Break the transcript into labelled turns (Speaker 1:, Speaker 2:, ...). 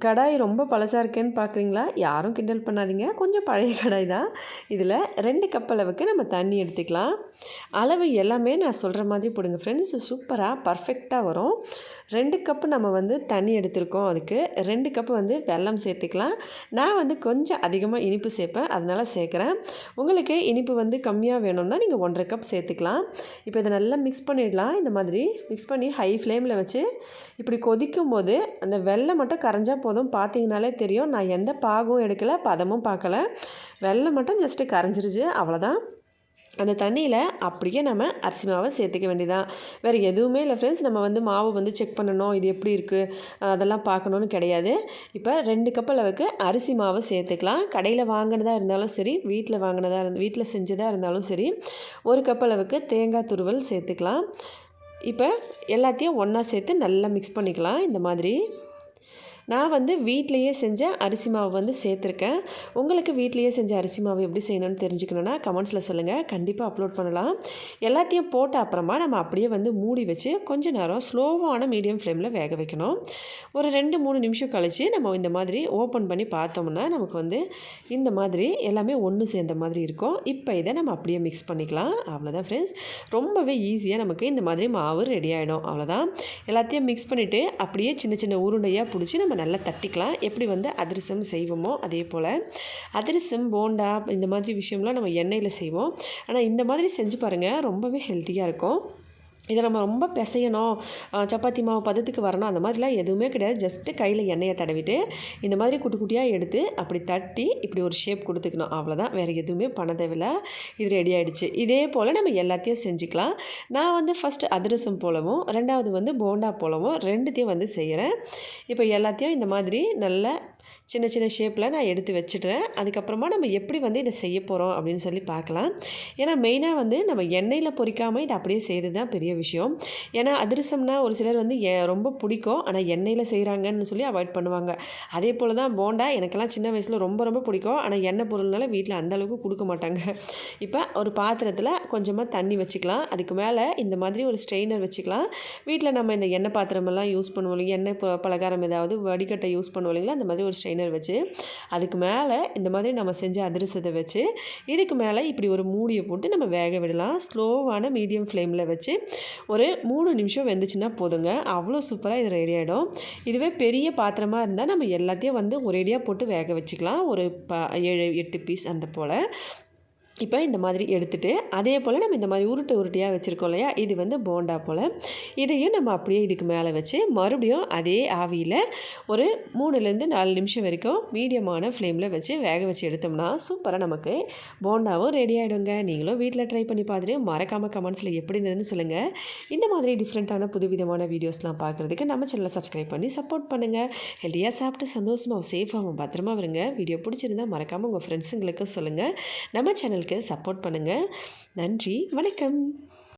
Speaker 1: கடாய் ரொம்ப பழசாக இருக்கேன்னு பார்க்குறீங்களா யாரும் கிண்டல் பண்ணாதீங்க. கொஞ்சம் பழைய கடாய் தான். இதில் ரெண்டு கப் அளவுக்கு நம்ம தண்ணி எடுத்துக்கலாம். அளவு எல்லாமே நான் சொல்கிற மாதிரி போடுங்க ஃப்ரெண்ட்ஸ் சூப்பராக பர்ஃபெக்டாக வரும். ரெண்டு கப்பு நம்ம வந்து தண்ணி எடுத்திருக்கோம் அதுக்கு. ரெண்டு கப்பு வந்து வெல்லம் சேர்த்துக்கலாம். நான் வந்து கொஞ்சம் அதிகமாக இனிப்பு சேர்ப்பேன். அதனால் சேர்க்குறேன். உங்களுக்கு இனிப்பு வந்து கம்மியாக வேணும்னா நீங்கள் ஒன்றரை கப் சேர்த்துக்கலாம். இப்போ இதை நல்லா மிக்ஸ் பண்ணிடலாம். இந்த மாதிரி மிக்ஸ் பண்ணி ஹை ஃப்ளேமில் வச்சு இப்படி கொதிக்கும் போது அந்த வெள்ளம் மட்டும் கரைஞ்சா போதும். பார்த்தீங்கனாலே தெரியும். நான் எந்த பாகும் எடுக்கலை பதமும் பார்க்கல வெள்ளம் மட்டும் ஜஸ்ட்டு கரைஞ்சிருச்சு. அவ்வளோதான் அந்த தண்ணியில் அப்படியே நம்ம அரிசி மாவை சேர்த்துக்க வேண்டியதான் வேறு எதுவுமே இல்லை ஃப்ரெண்ட்ஸ் நம்ம வந்து மாவு வந்து செக் பண்ணணும். இது எப்படி இருக்குது அதெல்லாம் பார்க்கணுன்னு கிடையாது. இப்போ ரெண்டு கப் அளவுக்கு அரிசி மாவு சேர்த்துக்கலாம். கடையில் வாங்கினதாக இருந்தாலும் சரி வீட்டில் வாங்கினதாக இருந்து வீட்டில் செஞ்சதாக இருந்தாலும் சரி ஒரு கப் அளவுக்கு தேங்காய் துருவல் சேர்த்துக்கலாம். இப்போ எல்லாத்தையும் ஒன்றா சேர்த்து நல்லா மிக்ஸ் பண்ணிக்கலாம். இந்த மாதிரி. நான் வந்து வீட்லேயே செஞ்ச அரிசி மாவு வந்து சேர்த்துருக்கேன். உங்களுக்கு வீட்லேயே செஞ்ச அரிசி மாவு எப்படி செய்யணும்னு தெரிஞ்சுக்கணுன்னா கமெண்ட்ஸில் சொல்லுங்கள் கண்டிப்பாக அப்லோட் பண்ணலாம். எல்லாத்தையும் போட்ட அப்புறமா நம்ம அப்படியே வந்து மூடி வச்சு கொஞ்சம் நேரம் ஸ்லோவான மீடியம் ஃப்ளேமில் வேக வைக்கணும். ஒரு ரெண்டு மூணு நிமிஷம் கழித்து நம்ம இந்த மாதிரி ஓப்பன் பண்ணி பார்த்தோம்னா நமக்கு வந்து இந்த மாதிரி எல்லாமே ஒன்று சேர்ந்த மாதிரி இருக்கும். இப்போ இதை நம்ம அப்படியே மிக்ஸ் பண்ணிக்கலாம். அவ்வளோதான் ஃப்ரெண்ட்ஸ் ரொம்பவே ஈஸியாக நமக்கு இந்த மாதிரி மாவு ரெடி ஆகிடும் அவ்வளோதான் எல்லாத்தையும் மிக்ஸ் பண்ணிவிட்டு அப்படியே சின்ன சின்ன உருண்டையாக பிடிச்சி நம்ம நம்ம நல்லா தட்டிக்கலாம். எப்படி வந்து அதிரசம் செய்வோமோ அதே போல் அதிரசம் போண்டா இந்த மாதிரி விஷயம்லாம் நம்ம எண்ணெயில் செய்வோம். ஆனால் இந்த மாதிரி செஞ்சு பாருங்கள் ரொம்பவே ஹெல்த்தியாக இருக்கும். இதை நம்ம ரொம்ப பிசையணும். சப்பாத்தி மாவு பதத்துக்கு வரணும். அந்த மாதிரிலாம் எதுவுமே கிடையாது. ஜஸ்ட்டு கையில் எண்ணெயை தடவிட்டு இந்த மாதிரி குட்டி குட்டியாக எடுத்து அப்படி தட்டி இப்படி ஒரு ஷேப் கொடுத்துக்கணும். அவ்வளோதான் வேறு எதுவுமே பண்ண தேவையில்ல. இது ரெடி ஆகிடுச்சு இதே போல் நம்ம எல்லாத்தையும் செஞ்சுக்கலாம். நான் வந்து ஃபஸ்ட்டு அதிரசம் போலவும் ரெண்டாவது வந்து போண்டா போலவும் ரெண்டுத்தையும் வந்து செய்கிறேன் இப்போ எல்லாத்தையும் இந்த மாதிரி நல்லா சின்ன சின்ன ஷேப்பில் நான் எடுத்து வச்சுட்றேன். அதுக்கப்புறமா நம்ம எப்படி வந்து இதை செய்ய போகிறோம் அப்படின்னு சொல்லி பார்க்கலாம். ஏன்னா மெயினாக வந்து நம்ம எண்ணெயில் பொறிக்காமல் இதை அப்படியே செய்கிறது தான் பெரிய விஷயம். ஏன்னா அதிரசம்னா ஒரு சிலர் வந்து ரொம்ப பிடிக்கும். ஆனால் எண்ணெயில் செய்கிறாங்கன்னு சொல்லி அவாய்ட் பண்ணுவாங்க. அதே போல் தான் போண்டா எனக்கெல்லாம் சின்ன வயசில் ரொம்ப ரொம்ப பிடிக்கும். ஆனால் எண்ணெய் பொருள்னால வீட்டில் அந்தளவுக்கு கொடுக்க மாட்டாங்க. இப்போ ஒரு பாத்திரத்தில் கொஞ்சமாக தண்ணி வச்சுக்கலாம். அதுக்கு மேலே இந்த மாதிரி ஒரு ஸ்ட்ரெயினர் வச்சுக்கலாம். வீட்டில் நம்ம இந்த எண்ணெய் பாத்திரமெல்லாம் யூஸ் பண்ணுவோம் இல்லைங்க எண்ணெய் பலகாரம் ஏதாவது வடிகட்டை யூஸ் பண்ணுவோம் இல்லைங்களா? அந்த மாதிரி ஒரு ஸ்ட்ரெயினர் கண்டெய்னர் வச்சு அதுக்கு மேலே இந்த மாதிரி நம்ம செஞ்ச அதிரசத்தை வச்சு இதுக்கு மேலே இப்படி ஒரு மூடியை போட்டு நம்ம வேக விடலாம். ஸ்லோவான மீடியம் ஃப்ளேமில் வச்சு ஒரு மூணு நிமிஷம் வெந்துச்சுன்னா போதுங்க. அவ்வளோ சூப்பராக இது ரெடி ஆகிடும் இதுவே பெரிய பாத்திரமாக இருந்தால் நம்ம எல்லாத்தையும் வந்து ஒரேடியாக போட்டு வேக வச்சுக்கலாம். ஒரு ப ஏழு எட்டு பீஸ் அந்த போல். இப்போ இந்த மாதிரி எடுத்துகிட்டு அதே போல் நம்ம இந்த மாதிரி உருட்டை உருட்டையாக வச்சுருக்கோம் இல்லையா? இது வந்து போண்டா போல். இதையும் நம்ம அப்படியே இதுக்கு மேலே வச்சு மறுபடியும் அதே ஆவியில் ஒரு மூணுலேருந்து நாலு நிமிஷம் வரைக்கும் மீடியமான ஃப்ளேமில் வச்சு வேக வச்சு எடுத்தோம்னா சூப்பராக நமக்கு போண்டாவும் ரெடி ஆகிடுங்க நீங்களும் வீட்டில் ட்ரை பண்ணி பார்த்துட்டு மறக்காமல் கமெண்ட்ஸில் எப்படி இருந்ததுன்னு சொல்லுங்கள் இந்த மாதிரி டிஃப்ரெண்ட்டான புதுவிதமான வீடியோஸ்லாம் பார்க்குறதுக்கு நம்ம சேனலை சப்ஸ்கிரைப் பண்ணி சப்போர்ட் பண்ணுங்கள் ஹெல்த்தியாக சாப்பிட்டு சந்தோஷமாக சேஃபாகவும் பத்திரமா வருங்க வீடியோ பிடிச்சிருந்தா மறக்காமல் உங்கள் ஃப்ரெண்ட்ஸுங்களுக்கும் சொல்லுங்கள் நம்ம சேனலுக்கு சேனலுக்கு சப்போர்ட் பண்ணுங்கள் நன்றி. வணக்கம்.